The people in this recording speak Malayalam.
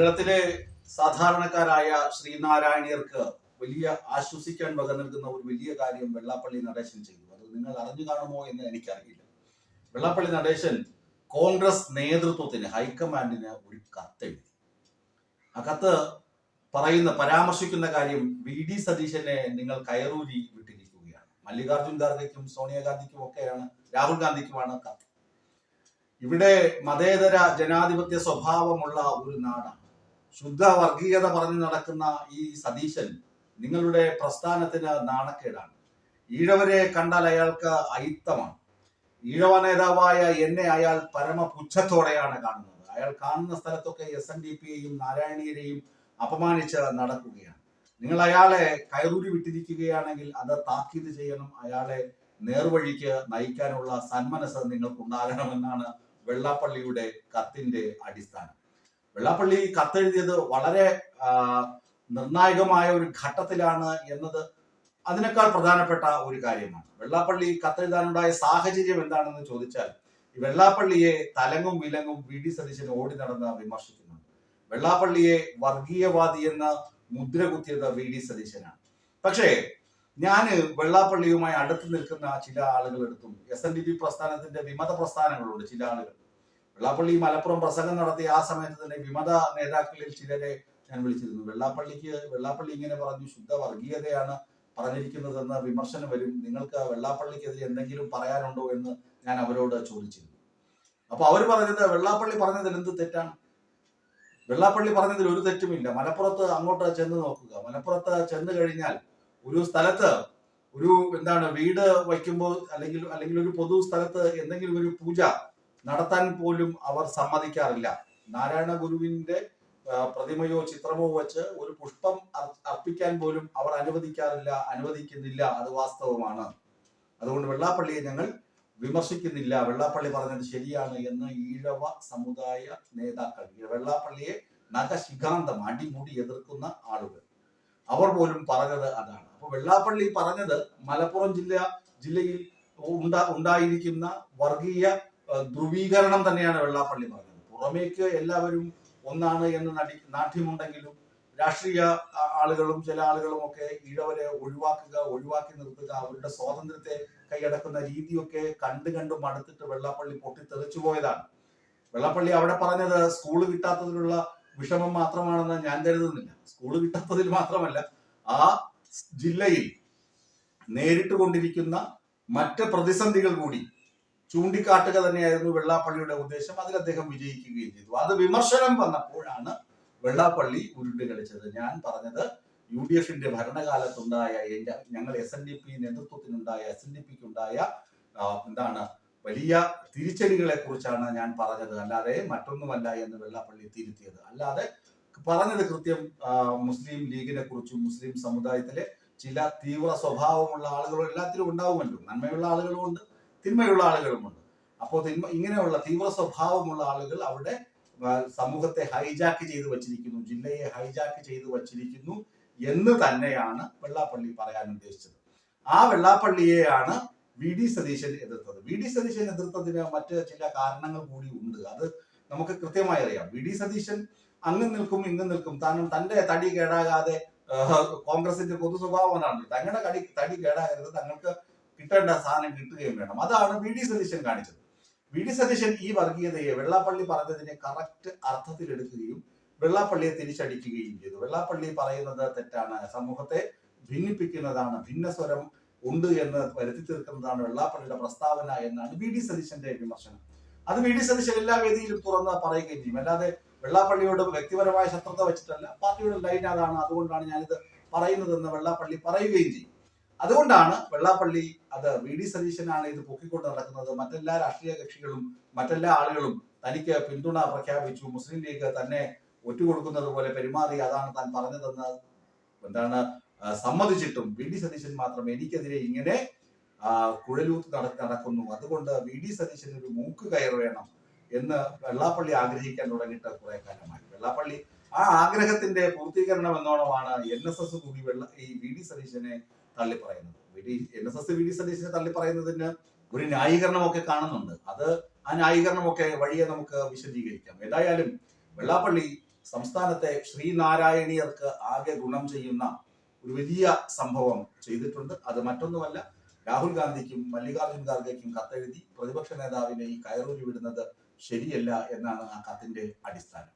കേരളത്തിലെ സാധാരണക്കാരായ ശ്രീനാരായണീയർക്ക് വലിയ ആശ്വസിക്കാൻ വക നൽകുന്ന ഒരു വലിയ കാര്യം വെള്ളാപ്പള്ളി നടേശൻ ചെയ്തു. അത് നിങ്ങൾ അറിഞ്ഞു കാണുമോ എന്ന് എനിക്കറിയില്ല. വെള്ളാപ്പള്ളി നടേശൻ കോൺഗ്രസ് നേതൃത്വത്തിന് ഹൈക്കമാൻഡിന് ഒരു കത്തെഴുതി ആ കത്ത് പറയുന്ന പരാമർശിക്കുന്ന കാര്യം വി ഡി സതീശനെ നിങ്ങൾ കയറൂരി വിട്ടിരിക്കുകയാണ്. മല്ലികാർജുൻ ഖാർഗെക്കും സോണിയാഗാന്ധിക്കും ഒക്കെയാണ് രാഹുൽ ഗാന്ധിക്കുമാണ് കത്ത്. ഇവിടെ മതേതര ജനാധിപത്യ സ്വഭാവമുള്ള ഒരു നാടാണ്. ശുദ്ധ വർഗീയത പറഞ്ഞു നടക്കുന്ന ഈ സതീശൻ നിങ്ങളുടെ പ്രസ്ഥാനത്തിന് നാണക്കേടാണ്. ഈഴവരെ കണ്ടാൽ അയാൾക്ക് അയിത്തമാണ്. ഈഴവ നേതാവായ എന്നെ അയാൾ പരമപുച്ഛത്തോടെയാണ് കാണുന്നത്. അയാൾ കാണുന്ന സ്ഥലത്തൊക്കെ എസ് എൻ ഡി പിയെയും നാരായണീയരെയും അപമാനിച്ച് നടക്കുകയാണ്. നിങ്ങൾ അയാളെ കയറൂരി വിട്ടിരിക്കുകയാണെങ്കിൽ അത് താക്കീത് ചെയ്യണം. അയാളെ നേർവഴിക്ക് നയിക്കാനുള്ള സന്മനസ് നിങ്ങൾക്കുണ്ടാകണമെന്നാണ് വെള്ളാപ്പള്ളിയുടെ കത്തിന്റെ അടിസ്ഥാനം. വെള്ളാപ്പള്ളി കത്തെഴുതിയത് വളരെ നിർണായകമായ ഒരു ഘട്ടത്തിലാണ് എന്നത് അതിനേക്കാൾ പ്രധാനപ്പെട്ട ഒരു കാര്യമാണ്. വെള്ളാപ്പള്ളി കത്തെഴുതാനുണ്ടായ സാഹചര്യം എന്താണെന്ന് ചോദിച്ചാൽ വെള്ളാപ്പള്ളിയെ തലങ്ങും വിലങ്ങും വി. ഡി. സതീശൻ ഓടി നടന്ന് വിമർശിക്കുന്നുണ്ട്. വെള്ളാപ്പള്ളിയെ വർഗീയവാദി എന്ന് മുദ്ര കുത്തിയത് വി. ഡി. സതീശനാണ്. പക്ഷേ ഞാൻ വെള്ളാപ്പള്ളിയുമായി അടുത്ത് നിൽക്കുന്ന ചില ആളുകളെടുത്തും എസ് എൻ ഡി പി പ്രസ്ഥാനത്തിന്റെ വിമത പ്രസ്ഥാനങ്ങളുണ്ട് ചില ആളുകൾ വെള്ളാപ്പള്ളി മലപ്പുറം പ്രസംഗം നടത്തി ആ സമയത്ത് തന്നെ വിമത നേതാക്കളിൽ ചിലരെ ഞാൻ വിളിച്ചിരുന്നു. വെള്ളാപ്പള്ളിക്ക് വെള്ളാപ്പള്ളി ഇങ്ങനെ പറഞ്ഞു ശുദ്ധ വർഗീയതയാണ് പറഞ്ഞിരിക്കുന്നതെന്ന് വിമർശനം വരും. നിങ്ങൾക്ക് വെള്ളാപ്പള്ളിക്കെതിരെ എന്തെങ്കിലും പറയാനുണ്ടോ എന്ന് ഞാൻ അവരോട് ചോദിച്ചിരുന്നു. അപ്പൊ അവർ പറഞ്ഞത് വെള്ളാപ്പള്ളി പറഞ്ഞതിൽ എന്ത് തെറ്റാണ്? വെള്ളാപ്പള്ളി പറഞ്ഞതിൽ ഒരു തെറ്റുമില്ല മലപ്പുറത്ത് അങ്ങോട്ട് ചെന്ന് നോക്കുക. മലപ്പുറത്ത് ചെന്ന് കഴിഞ്ഞാൽ ഒരു സ്ഥലത്ത് ഒരു എന്താണ് വീട് വയ്ക്കുമ്പോൾ അല്ലെങ്കിൽ അല്ലെങ്കിൽ ഒരു പൊതു സ്ഥലത്ത് എന്തെങ്കിലും ഒരു പൂജ നടത്താൻ പോലും അവർ സമ്മതിക്കാറില്ല. നാരായണ ഗുരുവിന്റെ പ്രതിമയോ ചിത്രമോ വെച്ച് ഒരു പുഷ്പം അർപ്പിക്കാൻ പോലും അവർ അനുവദിക്കാറില്ല അനുവദിക്കുന്നില്ല. അത് വാസ്തവമാണ്. അതുകൊണ്ട് വെള്ളാപ്പള്ളിയെ ഞങ്ങൾ വിമർശിക്കുന്നില്ല. വെള്ളാപ്പള്ളി പറഞ്ഞത് ശരിയാണ് എന്ന് ഈഴവ സമുദായ നേതാക്കൾ വെള്ളാപ്പള്ളിയെ നഖശിഖാന്തം അടിമുടി എതിർക്കുന്ന ആളുകൾ. അവർ പോലും പറഞ്ഞത് അതാണ്. അപ്പൊ വെള്ളാപ്പള്ളി പറഞ്ഞത് മലപ്പുറം ജില്ല ജില്ലയിൽ ഉണ്ടാ ഉണ്ടായിരിക്കുന്ന വർഗീയ ധ്രുവീകരണം തന്നെയാണ് വെള്ളാപ്പള്ളി പറഞ്ഞത്. പുറമേക്ക് എല്ലാവരും ഒന്നാണ് എന്ന് നടി നാട്യമുണ്ടെങ്കിലും രാഷ്ട്രീയ ആളുകളും ചില ആളുകളും ഒക്കെ ഈഴവരെ ഒഴിവാക്കുക ഒഴിവാക്കി നിർത്തുക അവരുടെ സ്വാതന്ത്ര്യത്തെ കൈയടക്കുന്ന രീതിയൊക്കെ കണ്ടു കണ്ട് മടുത്തിട്ട് വെള്ളാപ്പള്ളി പൊട്ടിത്തെറിച്ചു പോയതാണ്. വെള്ളാപ്പള്ളി അവിടെ പറഞ്ഞത് സ്കൂൾ കിട്ടാത്തതിലുള്ള വിഷമം മാത്രമാണെന്ന് ഞാൻ കരുതുന്നില്ല. സ്കൂൾ കിട്ടാത്തതിൽ മാത്രമല്ല ആ ജില്ലയിൽ നേരിട്ട് കൊണ്ടിരിക്കുന്ന മറ്റ് പ്രതിസന്ധികൾ കൂടി ചൂണ്ടിക്കാട്ടുക തന്നെയായിരുന്നു വെള്ളാപ്പള്ളിയുടെ ഉദ്ദേശം. അതിൽ അദ്ദേഹം വിജയിക്കുകയും ചെയ്തു. അത് വിമർശനം വന്നപ്പോഴാണ് വെള്ളാപ്പള്ളി ഉരുണ്ട് കളിച്ചത് ഞാൻ പറഞ്ഞത് യു ഡി എഫിന്റെ ഭരണകാലത്തുണ്ടായ ഞങ്ങൾ എസ് എൻ ഡി പി നേതൃത്വത്തിനുണ്ടായ എസ് എൻ ഡി പിക്ക് ഉണ്ടായ എന്താണ് വലിയ തിരിച്ചടികളെ കുറിച്ചാണ് ഞാൻ പറഞ്ഞത്. അല്ലാതെ മറ്റൊന്നുമല്ല എന്ന് വെള്ളാപ്പള്ളി തിരുത്തിയത്. അല്ലാതെ പറഞ്ഞത് കൃത്യം മുസ്ലിം ലീഗിനെ കുറിച്ചും മുസ്ലിം സമുദായത്തിലെ ചില തീവ്ര സ്വഭാവമുള്ള ആളുകളും എല്ലാത്തിലും ഉണ്ടാവുമല്ലോ. നന്മയുള്ള ആളുകളും ഉണ്ട്. തിന്മയുള്ള ആളുകളുമുണ്ട്. അപ്പോൾ തിന്മ ഇങ്ങനെയുള്ള തീവ്ര സ്വഭാവമുള്ള ആളുകൾ അവിടെ സമൂഹത്തെ ഹൈജാക്ക് ചെയ്ത് വച്ചിരിക്കുന്നു ജില്ലയെ ഹൈജാക്ക് ചെയ്ത് വച്ചിരിക്കുന്നു എന്ന് തന്നെയാണ് വെള്ളാപ്പള്ളി പറയാൻ ഉദ്ദേശിച്ചത്. ആ വെള്ളാപ്പള്ളിയെയാണ് വി ഡി സതീശൻ എതിർത്തത്. വി ഡി സതീശൻ എതിർത്തതിന് മറ്റ് ചില കാരണങ്ങൾ കൂടി ഉണ്ട്. അത് നമുക്ക് കൃത്യമായി അറിയാം. വി ഡി സതീശൻ അങ്ങ് നിൽക്കും ഇങ്ങ് നിൽക്കും. താനും തന്റെ തടി കേടാകാതെ കോൺഗ്രസിന്റെ പൊതു സ്വഭാവം തങ്ങളുടെ തടി കേടാകരുത്. തങ്ങൾക്ക് കിട്ടേണ്ട സാധനം കിട്ടുകയും വേണം. അതാണ് വി ഡി സതീശൻ കാണിച്ചത്. വി ഡി സതീശൻ ഈ വർഗീയതയെ വെള്ളാപ്പള്ളി പറഞ്ഞതിനെ കറക്റ്റ് അർത്ഥത്തിൽ എടുക്കുകയും വെള്ളാപ്പള്ളിയെ തിരിച്ചടിക്കുകയും ചെയ്തു. വെള്ളാപ്പള്ളി പറയുന്നത് തെറ്റാണ്. സമൂഹത്തെ ഭിന്നിപ്പിക്കുന്നതാണ് ഭിന്നസ്വരം ഉണ്ട് എന്ന് വരുത്തി തീർക്കുന്നതാണ് വെള്ളാപ്പള്ളിയുടെ പ്രസ്താവന എന്നാണ് വി ഡി സതീശന്റെ വിമർശനം. അത് വി ഡി സതീശൻ എല്ലാ വേദിയിലും തുറന്ന് പറയുകയും ചെയ്യും. അല്ലാതെ വെള്ളാപ്പള്ളിയോട് വ്യക്തിപരമായ ശത്രുത വെച്ചിട്ടല്ല. പാർട്ടിയുടെ ലൈൻ അതാണ്. അതുകൊണ്ടാണ് ഞാനിത് പറയുന്നതെന്ന് വെള്ളാപ്പള്ളി പറയുകയും ചെയ്യും. അതുകൊണ്ടാണ് വെള്ളാപ്പള്ളി അത് വി ഡി സതീശനാണ് ഇത് പൊക്കിക്കൊണ്ട് നടക്കുന്നത്. മറ്റെല്ലാ രാഷ്ട്രീയ കക്ഷികളും മറ്റെല്ലാ ആളുകളും തനിക്ക് പിന്തുണ പ്രഖ്യാപിച്ചു. മുസ്ലിം ലീഗ് തന്നെ ഒറ്റുകൊടുക്കുന്നത് പോലെ പെരുമാറി അതാണ് താൻ പറഞ്ഞതെന്ന് എന്താണ് സമ്മതിച്ചിട്ടും വി ഡി സതീശൻ മാത്രം എനിക്കെതിരെ ഇങ്ങനെ കുഴലൂത്ത് നട നടക്കുന്നു. അതുകൊണ്ട് വി ഡി സതീശൻ ഒരു മൂക്ക് കയർ വേണം എന്ന് വെള്ളാപ്പള്ളി ആഗ്രഹിക്കാൻ തുടങ്ങിയിട്ട് കുറെ കാലമായി. വെള്ളാപ്പള്ളി ആ ആഗ്രഹത്തിന്റെ പൂർത്തീകരണം എന്നോണമാണ് എൻ എസ് എസ് കൂടി വെള്ള ഈ വി ഡി സതീശനെ തള്ളി പറയുന്നത് N S S V D സതീശനെ തള്ളി പറയുന്നതിന് ഒരു ന്യായീകരണമൊക്കെ കാണുന്നുണ്ട്. അത് ആ ന്യായീകരണമൊക്കെ വഴിയെ നമുക്ക് വിശദീകരിക്കാം. ഏതായാലും വെള്ളാപ്പള്ളി സംസ്ഥാനത്തെ ശ്രീനാരായണീയർക്ക് ആകെ ഗുണം ചെയ്യുന്ന ഒരു വലിയ സംഭവം ചെയ്തിട്ടുണ്ട്. അത് മറ്റൊന്നുമല്ല രാഹുൽ ഗാന്ധിക്കും മല്ലികാർജുൻ ഖാർഗെക്കും കത്തെഴുതി പ്രതിപക്ഷ നേതാവിനെ ഈ കയറൂരി വിടുന്നത് ശരിയല്ല എന്നാണ് ആ കത്തിന്റെ അടിസ്ഥാനം.